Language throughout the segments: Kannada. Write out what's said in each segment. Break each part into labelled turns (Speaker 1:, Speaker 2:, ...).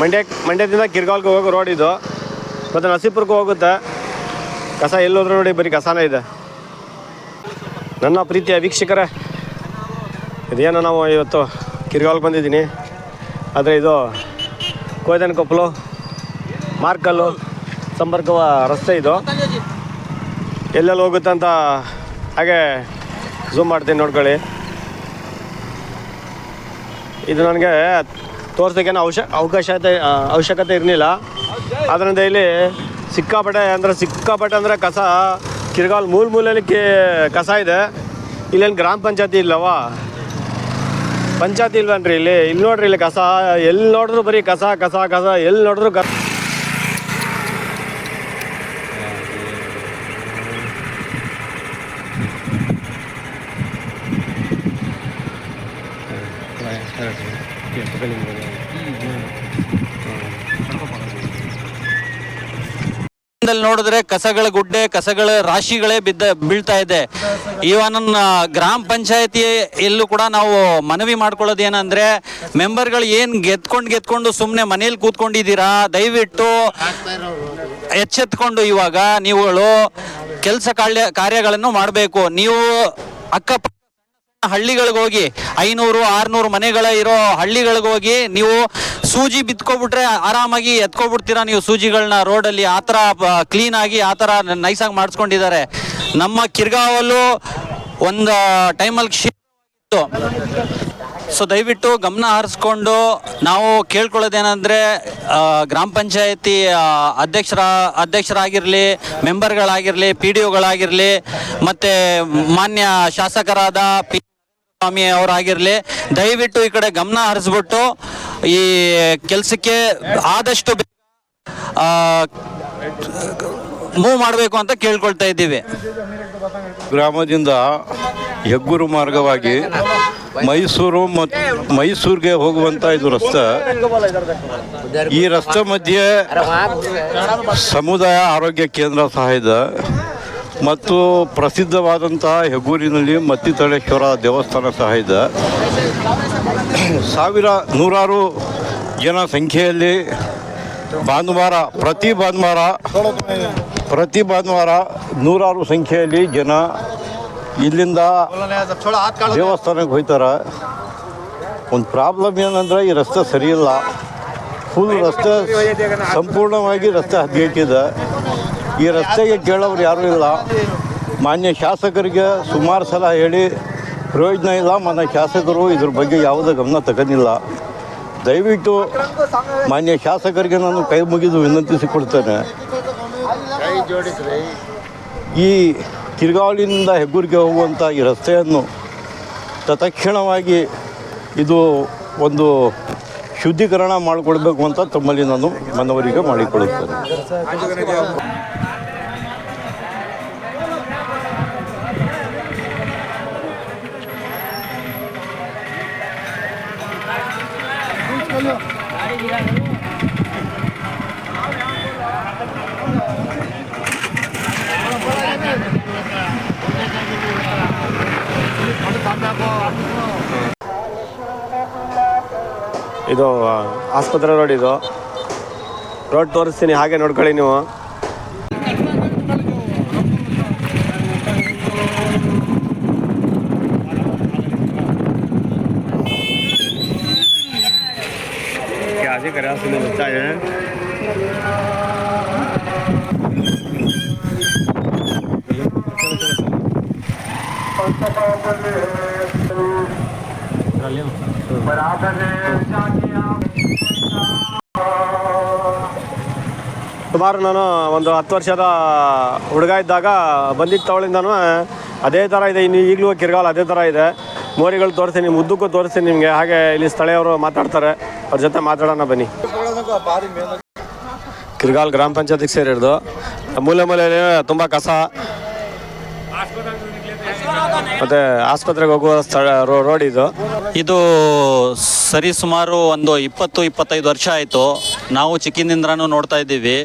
Speaker 1: ಮಂಡ್ಯ, ಮಂಡ್ಯದಿಂದ ಕಿರ್ಗಾಲ್ಗೆ ಹೋಗೋ ರೋಡ್ ಇದು. ಮತ್ತು ನಸೀಪುರಕ್ಕೆ ಹೋಗುತ್ತೆ. ಕಸ ಎಲ್ಲೋದ್ರೂ ನೋಡಿ ಬರೀ ಕಸನೇ ಇದೆ. ನನ್ನ ಪ್ರೀತಿಯ ವೀಕ್ಷಕರೇ, ಇದೇನೋ ನಾವು ಇವತ್ತು ಕಿರ್ಗಾಲ್ಗೆ ಬಂದಿದ್ದೀನಿ. ಆದರೆ ಇದು ಕೋಯ್ದನ ಕೊಪ್ಪಲು, ಮಾರ್ಕಲ್ಲು, ಸಂಪರ್ಕವ ರಸ್ತೆ ಇದು. ಎಲ್ಲೆಲ್ಲಿ ಹೋಗುತ್ತೆ ಅಂತ ಹಾಗೆ ಝೂಮ್ ಮಾಡ್ತೀನಿ, ನೋಡ್ಕೊಳ್ಳಿ. ಇದು ನನಗೆ ತೋರ್ಸೋಕ್ಕೇನು ಅವಶ್ಯ ಅವಕಾಶತೆ ಅವಶ್ಯಕತೆ ಇರಲಿಲ್ಲ. ಅದರಿಂದ ಇಲ್ಲಿ ಸಿಕ್ಕಾಪಟ್ಟೆ ಅಂದರೆ ಸಿಕ್ಕಾಪಟ್ಟೆ ಅಂದರೆ ಕಸ, ಕಿರ್ಗಾಲ್ ಮೂಲ ಮೂಲಲ್ಲಿ ಕಸ ಇದೆ. ಇಲ್ಲೇನು ಗ್ರಾಮ ಪಂಚಾಯತಿ ಇಲ್ಲವ? ಪಂಚಾಯತಿ ಇಲ್ವನ್ರಿ ಇಲ್ಲಿ? ಇಲ್ಲಿ ನೋಡ್ರಿ ಇಲ್ಲಿ ಕಸ ಎಲ್ಲಿ ನೋಡಿದ್ರು ಬರೀ ಕಸ ಕಸ ಕಸ ಎಲ್ಲಿ ನೋಡಿದ್ರು ಕಸ
Speaker 2: ನೋಡಿದ್ರೆ ಕಸಗಳ ಗುಡ್ಡೆ, ಕಸಗಳ ರಾಶಿಗಳೇ ಬಿದ್ದ, ಬೀಳ್ತಾ ಇದೆ. ಇವನ್ ಗ್ರಾಮ ಪಂಚಾಯತಿ ಎಲ್ಲೂ ಕೂಡ ನಾವು ಮನವಿ ಮಾಡ್ಕೊಳ್ಳೋದು ಏನಂದ್ರೆ, ಮೆಂಬರ್ಗಳು ಏನ್ ಗೆದ್ಕೊಂಡು ಗೆದ್ಕೊಂಡು ಸುಮ್ಮನೆ ಮನೇಲಿ ಕೂತ್ಕೊಂಡಿದ್ದೀರಾ? ದಯವಿಟ್ಟು ಎಚ್ಚೆತ್ಕೊಂಡು ಇವಾಗ ನೀವುಗಳು ಕೆಲಸ ಕಾರ್ಯ, ಕಾರ್ಯಗಳನ್ನು ಮಾಡಬೇಕು. ನೀವು ಅಕ್ಕಪಕ್ಕ ಹಳ್ಳಿಗಳಿಗೆ ಹೋಗಿ, ಐನೂರು, ಆರ್ನೂರು ಮನೆಗಳ ಇರೋ ಹಳ್ಳಿಗಳಿಗೆ ಹೋಗಿ ನೀವು ಸೂಜಿ ಬಿತ್ಕೊಬಿಟ್ರೆ ಆರಾಮಾಗಿ ಎತ್ಕೊಬಿಡ್ತೀರಾ? ನೀವು ಸೂಜಿಗಳನ್ನ ರೋಡಲ್ಲಿ ಆ ಥರ ಕ್ಲೀನ್ ಆಗಿ ಆ ಥರ ನೈಸಾಗಿ ಮಾಡಿಸ್ಕೊಂಡಿದ್ದಾರೆ. ನಮ್ಮ ಕಿರ್ಗಾವಲ್ಲೂ ಒಂದು ಟೈಮಲ್ಲಿ ಶಿಫ್ಟ್ ಸೊ ದಯವಿಟ್ಟು ಗಮನ ಹರಿಸ್ಕೊಂಡು ನಾವು ಕೇಳ್ಕೊಳ್ಳೋದೇನೆಂದರೆ ಗ್ರಾಮ ಪಂಚಾಯತಿ ಅಧ್ಯಕ್ಷರ, ಅಧ್ಯಕ್ಷರಾಗಿರಲಿ, ಮೆಂಬರ್ಗಳಾಗಿರಲಿ, ಪಿ ಡಿ ಒಗಳಾಗಿರಲಿ, ಮತ್ತು ಮಾನ್ಯ ಶಾಸಕರಾದ ಪಿ ಸ್ವಾಮಿ ಅವರಾಗಿರಲಿ, ದಯವಿಟ್ಟು ಈ ಕಡೆ ಗಮನ ಹರಿಸ್ಬಿಟ್ಟು ಈ ಕೆಲಸಕ್ಕೆ ಆದಷ್ಟು ಮೂವ್ ಮಾಡಬೇಕು ಅಂತ ಕೇಳ್ಕೊಳ್ತಾ ಇದ್ದೀವಿ.
Speaker 3: ಗ್ರಾಮದಿಂದ ಹೆಗ್ಗುರು ಮಾರ್ಗವಾಗಿ ಮೈಸೂರು ಮತ್ತು ಮೈಸೂರಿಗೆ ಹೋಗುವಂಥ ಇದು ರಸ್ತೆ. ಈ ರಸ್ತೆ ಮಧ್ಯೆ ಸಮುದಾಯ ಆರೋಗ್ಯ ಕೇಂದ್ರ ಸಹ ಇದೆ. ಮತ್ತು ಪ್ರಸಿದ್ಧವಾದಂತಹ ಹೆಗ್ಗೂರಿನಲ್ಲಿ ಮತ್ತಿತಳೇಶ್ವರ ದೇವಸ್ಥಾನ ಸಹ ಇದೆ. ಸಾವಿರ ನೂರಾರು ಜನ ಸಂಖ್ಯೆಯಲ್ಲಿ ಭಾನುವಾರ, ಪ್ರತಿ ಭಾನುವಾರ ಪ್ರತಿ ಭಾನುವಾರ ನೂರಾರು ಸಂಖ್ಯೆಯಲ್ಲಿ ಜನ ಇಲ್ಲಿಂದ ದೇವಸ್ಥಾನಕ್ಕೆ ಹೋಗ್ತಾರೆ ಒಂದು ಪ್ರಾಬ್ಲಮ್ ಏನಂದ್ರೆ ಈ ರಸ್ತೆ ಸರಿಯಿಲ್ಲ. ಫುಲ್ ರಸ್ತೆ ಸಂಪೂರ್ಣವಾಗಿ ರಸ್ತೆ ಹದಗೆಟ್ಟಿದೆ. ಈ ರಸ್ತೆಗೆ ಕೇಳೋರು ಯಾರೂ ಇಲ್ಲ. ಮಾನ್ಯ ಶಾಸಕರಿಗೆ ಸುಮಾರು ಸಲ ಹೇಳಿ, ಪ್ರಯೋಜನ ಇಲ್ಲ, ಮಾನ್ಯ ಶಾಸಕರು ಇದ್ರ ಬಗ್ಗೆ ಯಾವುದೇ ಗಮನ ತಗೊಂಡಿಲ್ಲ. ದಯವಿಟ್ಟು ಮಾನ್ಯ ಶಾಸಕರಿಗೆ ನಾನು ಕೈ ಮುಗಿದು ವಿನಂತಿಸಿಕೊಡ್ತೇನೆ ಈ ಕಿರ್ಗಾವಲಿನಿಂದ ಹೆಗ್ಗೂರಿಗೆ ಹೋಗುವಂಥ ಈ ರಸ್ತೆಯನ್ನು ತತ್ಕ್ಷಣವಾಗಿ ಇದು ಒಂದು ಶುದ್ಧೀಕರಣ ಮಾಡಿಕೊಡ್ಬೇಕು ಅಂತ ತಮ್ಮಲ್ಲಿ ನಾನು ಮನವರಿಕೆ ಮಾಡಿಕೊಳ್ಳುತ್ತೇನೆ.
Speaker 1: ಇದು ಆಸ್ಪತ್ರೆ ರೋಡ್ ಇದು. ರೋಡ್ ತೋರಿಸ್ತೀನಿ ಹಾಗೆ ನೋಡ್ಕೊಳ್ಳಿ ನೀವು. કર્યા સુધી બચ્ચા છે ಸುಮಾರು ನಾನು ಒಂದು ಹತ್ತು ವರ್ಷದ ಹುಡುಗ ಇದ್ದಾಗ ಬಂದಿದ್ದ ತವಳಿಂದನೂ ಅದೇ ಥರ ಇದೆ. ಇನ್ನು ಈಗಲೂ ಕಿರ್ಗಾಲ ಅದೇ ಥರ ಇದೆ. ಮೋರಿಗಳು ತೋರಿಸ್ತೀನಿ ಮುದ್ದಕ್ಕೂ ತೋರಿಸ್ತೀನಿ ನಿಮಗೆ. ಹಾಗೆ ಇಲ್ಲಿ ಸ್ಥಳೀಯವರು ಮಾತಾಡ್ತಾರೆ. ಅವ್ರ ಜೊತೆ ಮಾತಾಡೋಣ ಬನ್ನಿ. ಕಿರ್ಗಾಲ್ ಗ್ರಾಮ ಪಂಚಾಯತಿಗೆ ಸೇರಿದ್ದು ಮೂಲೆ ಮೂಲೆಯಲ್ಲಿ ತುಂಬ ಕಸ. ಮತ್ತೆ ಆಸ್ಪತ್ರೆಗೆ ಹೋಗುವ ಸ್ಥಳ ರೋಡ್ ಇದು.
Speaker 2: ಇದು ಸರಿ ಸುಮಾರು ಒಂದು ಇಪ್ಪತ್ತು, ಇಪ್ಪತ್ತೈದು ವರ್ಷ ಆಯಿತು. ನಾವು ಚಿಕ್ಕಿನಿಂದನೂ ನೋಡ್ತಾ ಇದ್ದೀವಿ.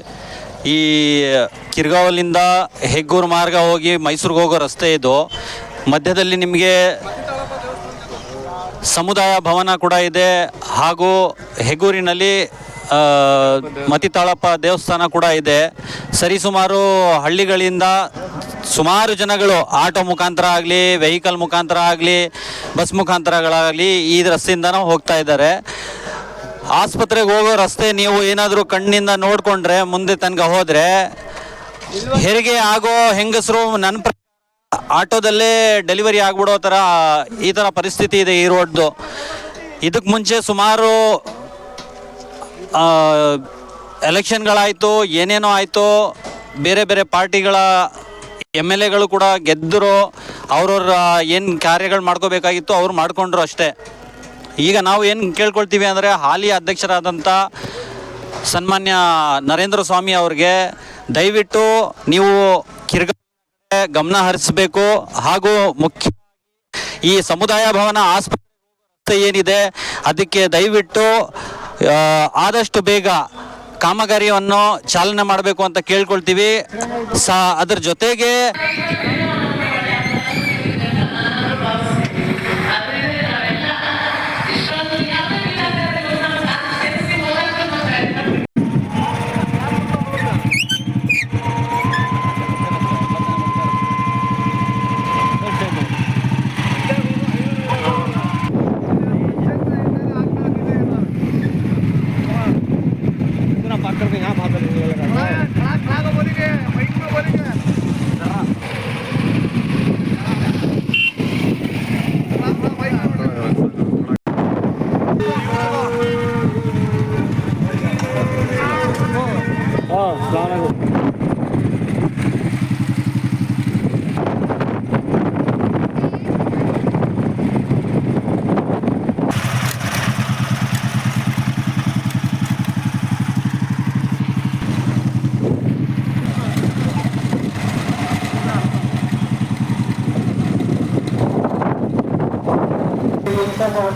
Speaker 2: ಈ ಕಿರ್ಗಾವಲಿಂದ ಹೆಗ್ಗೂರು ಮಾರ್ಗ ಹೋಗಿ ಮೈಸೂರಿಗೆ ಹೋಗೋ ರಸ್ತೆ ಇದು. ಮಧ್ಯದಲ್ಲಿ ನಿಮಗೆ ಸಮುದಾಯ ಭವನ ಕೂಡ ಇದೆ. ಹಾಗೂ ಹೆಗೂರಿನಲ್ಲಿ ಮತಿತಾಳಪ್ಪ ದೇವಸ್ಥಾನ ಕೂಡ ಇದೆ. ಸರಿಸುಮಾರು ಹಳ್ಳಿಗಳಿಂದ ಸುಮಾರು ಜನಗಳು ಆಟೋ ಮುಖಾಂತರ ಆಗಲಿ, ವೆಹಿಕಲ್ ಮುಖಾಂತರ ಆಗಲಿ, ಬಸ್ ಮುಖಾಂತರಗಳಾಗಲಿ ಈ ರಸ್ತೆಯಿಂದನೂ ಹೋಗ್ತಾ ಇದ್ದಾರೆ. ಆಸ್ಪತ್ರೆಗೆ ಹೋಗೋ ರಸ್ತೆ ನೀವು ಏನಾದರೂ ಕಣ್ಣಿಂದ ನೋಡಿಕೊಂಡ್ರೆ, ಮುಂದೆ ತನಕ ಹೋದರೆ, ಹೆರಿಗೆ ಆಗೋ ಹೆಂಗಸರು ನನ್ನ ಆಟೋದಲ್ಲೇ ಡೆಲಿವರಿ ಆಗ್ಬಿಡೋ ಥರ ಈ ಥರ ಪರಿಸ್ಥಿತಿ ಇದೆ ಈ ರೋಡ್ದು. ಇದಕ್ಕೆ ಮುಂಚೆ ಸುಮಾರು ಎಲೆಕ್ಷನ್ಗಳಾಯಿತು, ಏನೇನೋ ಆಯಿತು, ಬೇರೆ ಬೇರೆ ಪಾರ್ಟಿಗಳ ಎಂ ಎಲ್ ಎಗಳು ಕೂಡ ಗೆದ್ದರು, ಅವ್ರವ್ರ ಏನು ಕಾರ್ಯಗಳು ಮಾಡ್ಕೋಬೇಕಾಗಿತ್ತು ಅವ್ರು ಮಾಡಿಕೊಂಡ್ರು ಅಷ್ಟೇ. ಈಗ ನಾವು ಏನು ಕೇಳ್ಕೊಳ್ತೀವಿ ಅಂದರೆ ಹಾಲಿ ಅಧ್ಯಕ್ಷರಾದಂಥ ಸನ್ಮಾನ್ಯ ನರೇಂದ್ರ ಸ್ವಾಮಿ ಅವ್ರಿಗೆ ದಯವಿಟ್ಟು ನೀವು ಕಿರ್ಗ ಗಮನ ಹರಿಸಬೇಕು. ಹಾಗೂ ಮುಖ್ಯ ಈ ಸಮುದಾಯ ಭವನ ಆಸ್ಪತ್ರೆ ಏನಿದೆ, ಅದಕ್ಕೆ ದಯವಿಟ್ಟು ಆದಷ್ಟು ಬೇಗ ಕಾಮಗಾರಿಯನ್ನು ಚಾಲನೆ ಮಾಡಬೇಕು ಅಂತ ಕೇಳ್ಕೊಳ್ತೀವಿ. ಸ ಅದ್ರ ಜೊತೆಗೆ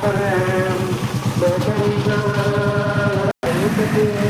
Speaker 1: Gracias. Thank you.